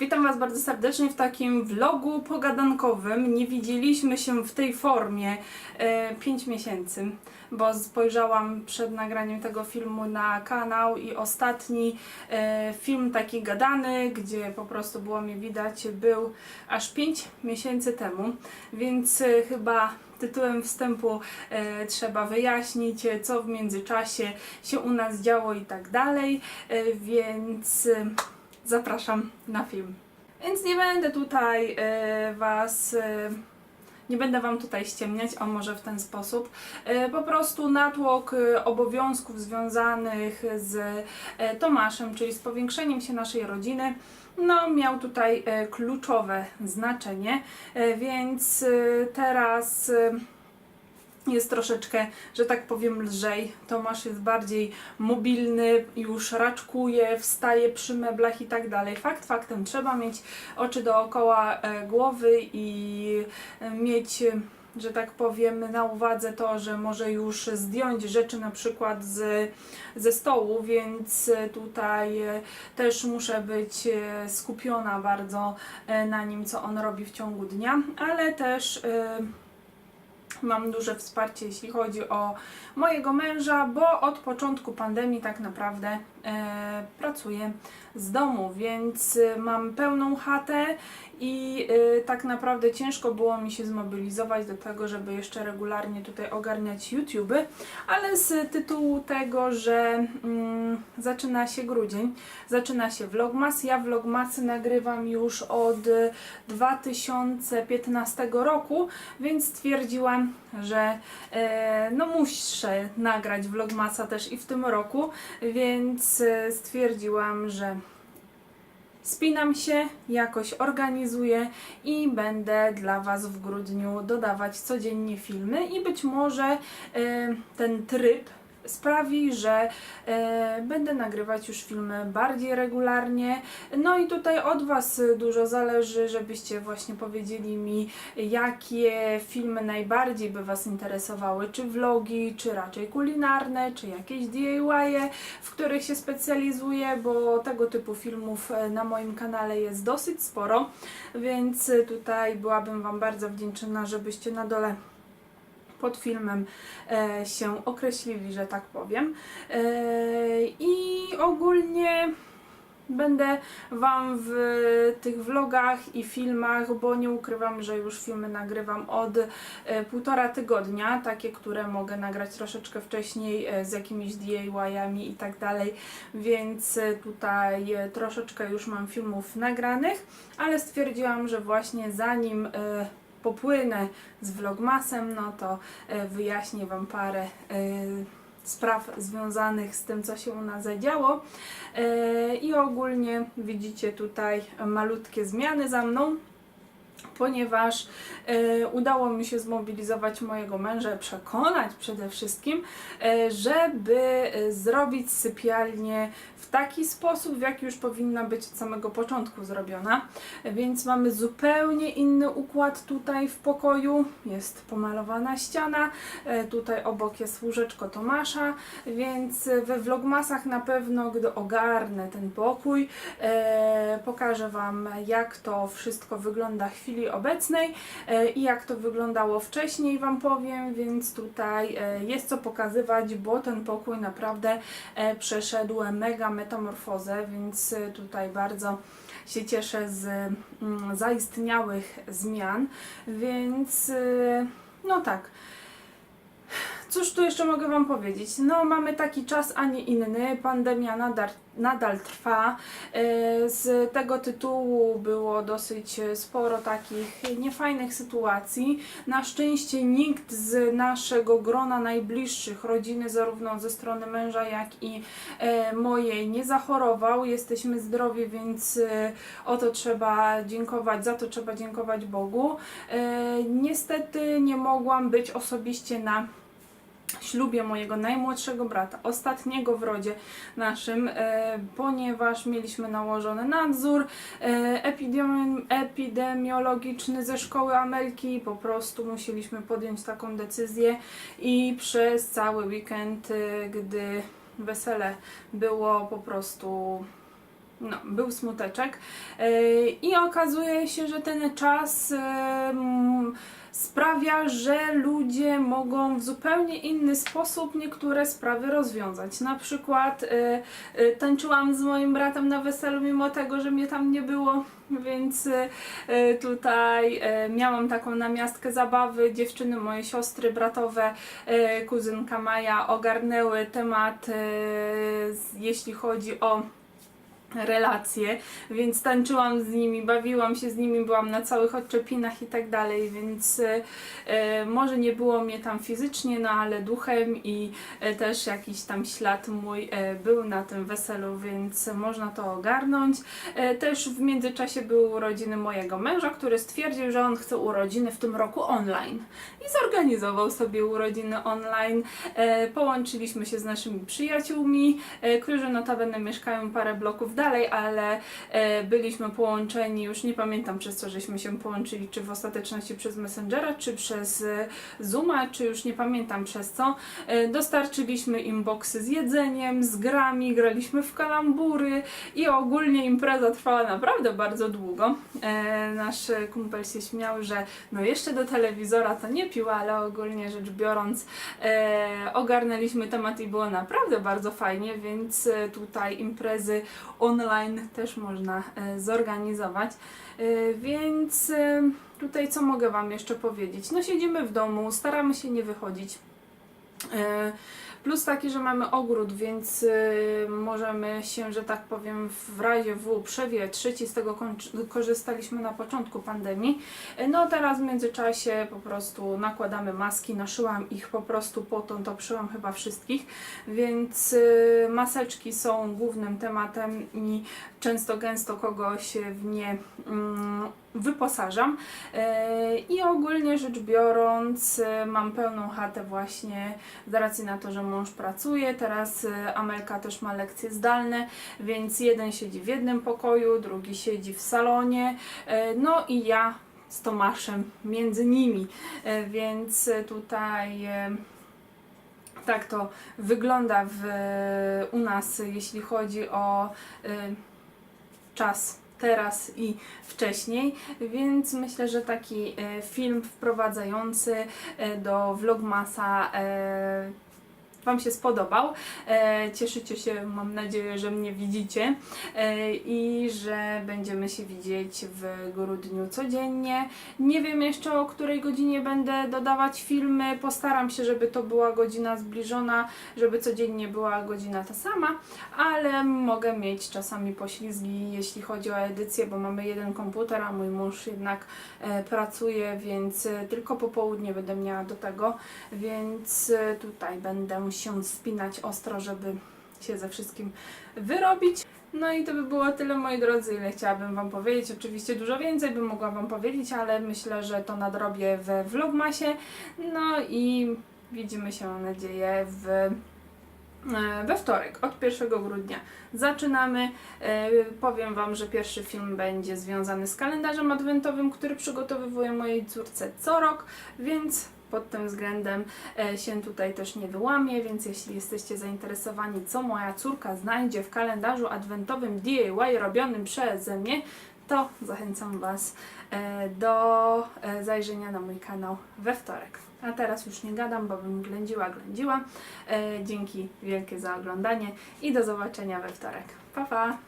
Witam Was bardzo serdecznie w takim vlogu pogadankowym. Nie widzieliśmy się w tej formie 5 miesięcy, bo spojrzałam przed nagraniem tego filmu na kanał i ostatni e, film taki gadany, gdzie po prostu było mnie widać, był aż 5 miesięcy temu, więc e, chyba tytułem wstępu e, trzeba wyjaśnić, e, co w międzyczasie się u nas działo i tak dalej, e, więc e, zapraszam na film. Więc nie będę tutaj e, Was. E, nie będę Wam tutaj ściemniać, o może w ten sposób. E, Po prostu natłok e, obowiązków związanych z e, Tomaszem, czyli z powiększeniem się naszej rodziny, no, miał tutaj kluczowe znaczenie, więc teraz jest troszeczkę, że tak powiem, lżej. Tomasz jest bardziej mobilny, już raczkuje, wstaje przy meblach i tak dalej. Fakt faktem, trzeba mieć oczy dookoła e, głowy i e, mieć, że tak powiem, na uwadze to, że może już zdjąć rzeczy na przykład z, ze stołu, więc tutaj e, też muszę być skupiona bardzo na nim, co on robi w ciągu dnia, ale też. e, Mam duże wsparcie, jeśli chodzi o mojego męża, bo od początku pandemii tak naprawdę e, pracuję z domu, więc e, mam pełną chatę i e, tak naprawdę ciężko było mi się zmobilizować do tego, żeby jeszcze regularnie tutaj ogarniać YouTube, ale z tytułu tego, że mm, zaczyna się grudzień, zaczyna się Vlogmas. Ja Vlogmasy nagrywam już od 2015 roku, więc stwierdziłam, że e, no muszę nagrać Vlogmasa też i w tym roku, więc e, stwierdziłam, że spinam się, jakoś organizuję i będę dla Was w grudniu dodawać codziennie filmy i być może e, ten tryb sprawi, że e, będę nagrywać już filmy bardziej regularnie. No i tutaj od Was dużo zależy, żebyście właśnie powiedzieli mi, jakie filmy najbardziej by Was interesowały, czy vlogi, czy raczej kulinarne, czy jakieś DIY, w których się specjalizuję, bo tego typu filmów e, na moim kanale jest dosyć sporo, więc tutaj byłabym Wam bardzo wdzięczna, żebyście na dole pod filmem e, się określili, że tak powiem. E, I ogólnie będę Wam w tych vlogach i filmach, bo nie ukrywam, że już filmy nagrywam od e, półtora tygodnia, takie, które mogę nagrać troszeczkę wcześniej z jakimiś DIY-ami i tak dalej, więc tutaj troszeczkę już mam filmów nagranych, ale stwierdziłam, że właśnie zanim popłynę z vlogmasem, no to e, wyjaśnię Wam parę e, spraw związanych z tym, co się u nas zadziało. E, I ogólnie widzicie tutaj malutkie zmiany za mną ponieważ e, udało mi się zmobilizować mojego męża, przekonać przede wszystkim, e, żeby e, zrobić sypialnię w taki sposób, w jaki już powinna być od samego początku zrobiona. Więc mamy zupełnie inny układ tutaj w pokoju. Jest pomalowana ściana, e, tutaj obok jest łóżeczko Tomasza, więc we vlogmasach na pewno, gdy ogarnę ten pokój, e, pokażę Wam, jak to wszystko wygląda w chwili obecnej e, i jak to wyglądało wcześniej Wam powiem, więc tutaj e, jest co pokazywać, bo ten pokój naprawdę e, przeszedł mega metamorfozę, więc tutaj bardzo się cieszę z mm, zaistniałych zmian, więc no tak. Cóż tu jeszcze mogę Wam powiedzieć? No, mamy taki czas, a nie inny. Pandemia nadal, nadal trwa. E, Z tego tytułu było dosyć sporo takich niefajnych sytuacji. Na szczęście nikt z naszego grona najbliższych, rodziny, zarówno ze strony męża, jak i e, mojej, nie zachorował. Jesteśmy zdrowi, więc e, o to trzeba dziękować, za to trzeba dziękować Bogu. Niestety nie mogłam być osobiście na ślubie mojego najmłodszego brata, ostatniego w rodzie naszym, e, ponieważ mieliśmy nałożony nadzór e, epidemi- epidemiologiczny ze szkoły Amelki. Po prostu musieliśmy podjąć taką decyzję i przez cały weekend, e, gdy wesele było po prostu no, był smuteczek. Yy, I okazuje się, że ten czas mm, sprawia, że ludzie mogą w zupełnie inny sposób niektóre sprawy rozwiązać. Na przykład yy, tańczyłam z moim bratem na weselu, mimo tego, że mnie tam nie było. Więc tutaj miałam taką namiastkę zabawy. Dziewczyny, moje siostry, bratowe, kuzynka Maja ogarnęły temat, jeśli chodzi o relacje, więc tańczyłam z nimi, bawiłam się z nimi, byłam na całych odczepinach i tak dalej, więc e, e, może nie było mnie tam fizycznie, no ale duchem i e, też jakiś tam ślad mój e, był na tym weselu, więc można to ogarnąć. E, też w międzyczasie były urodziny mojego męża, który stwierdził, że on chce urodziny w tym roku online i zorganizował sobie urodziny online. E, połączyliśmy się z naszymi przyjaciółmi, e, którzy notabene mieszkają parę bloków dalej, ale e, byliśmy połączeni, już nie pamiętam przez co żeśmy się połączyli, czy w ostateczności przez Messengera, czy przez e, Zooma, czy już nie pamiętam przez co. E, dostarczyliśmy im boksy z jedzeniem, z grami, graliśmy w kalambury i ogólnie impreza trwała naprawdę bardzo długo. Nasz kumpel się śmiał, że no jeszcze do telewizora to nie pił, ale ogólnie rzecz biorąc ogarnęliśmy temat i było naprawdę bardzo fajnie, więc tutaj imprezy online też można e, zorganizować. E, Więc e, tutaj co mogę Wam jeszcze powiedzieć? No siedzimy w domu, staramy się nie wychodzić. Plus taki, że mamy ogród, więc y, możemy się, że tak powiem, w razie W przewietrzyć i z tego korzystaliśmy na początku pandemii. No teraz w międzyczasie po prostu nakładamy maski, naszyłam ich po prostu potąd, to przyłam chyba wszystkich, więc y, maseczki są głównym tematem i często gęsto kogoś w nie mm, wyposażam. E, I ogólnie rzecz biorąc, e, mam pełną chatę właśnie z racji na to, że mąż pracuje. Teraz e, Amelka też ma lekcje zdalne, więc jeden siedzi w jednym pokoju, drugi siedzi w salonie, no i ja z Tomaszem między nimi. Więc tutaj tak to wygląda w, u nas, jeśli chodzi o e, czas teraz i wcześniej, więc myślę, że taki e, film wprowadzający e, do Vlogmasa e, Wam się spodobał. E, cieszycie się, mam nadzieję, że mnie widzicie e, i że będziemy się widzieć w grudniu codziennie. Nie wiem jeszcze o której godzinie będę dodawać filmy. Postaram się, żeby to była godzina zbliżona, żeby codziennie była godzina ta sama, ale mogę mieć czasami poślizgi, jeśli chodzi o edycję, bo mamy jeden komputer, a mój mąż jednak e, pracuje, więc tylko po południe będę miała do tego, więc tutaj będę się spinać ostro, żeby się ze wszystkim wyrobić. No i to by było tyle, moi drodzy, ile chciałabym Wam powiedzieć. Oczywiście dużo więcej bym mogła Wam powiedzieć, ale myślę, że to nadrobię we Vlogmasie. No i widzimy się, mam nadzieję, w e, we wtorek, od 1 grudnia. Zaczynamy. E, powiem Wam, że pierwszy film będzie związany z kalendarzem adwentowym, który przygotowywuję mojej córce co rok, więc pod tym względem e, się tutaj też nie wyłamie, więc jeśli jesteście zainteresowani, co moja córka znajdzie w kalendarzu adwentowym DIY robionym przeze mnie, to zachęcam Was e, do e, zajrzenia na mój kanał we wtorek. A teraz już nie gadam, bo bym ględziła, ględziła. Dzięki wielkie za oglądanie i do zobaczenia we wtorek. Pa, pa!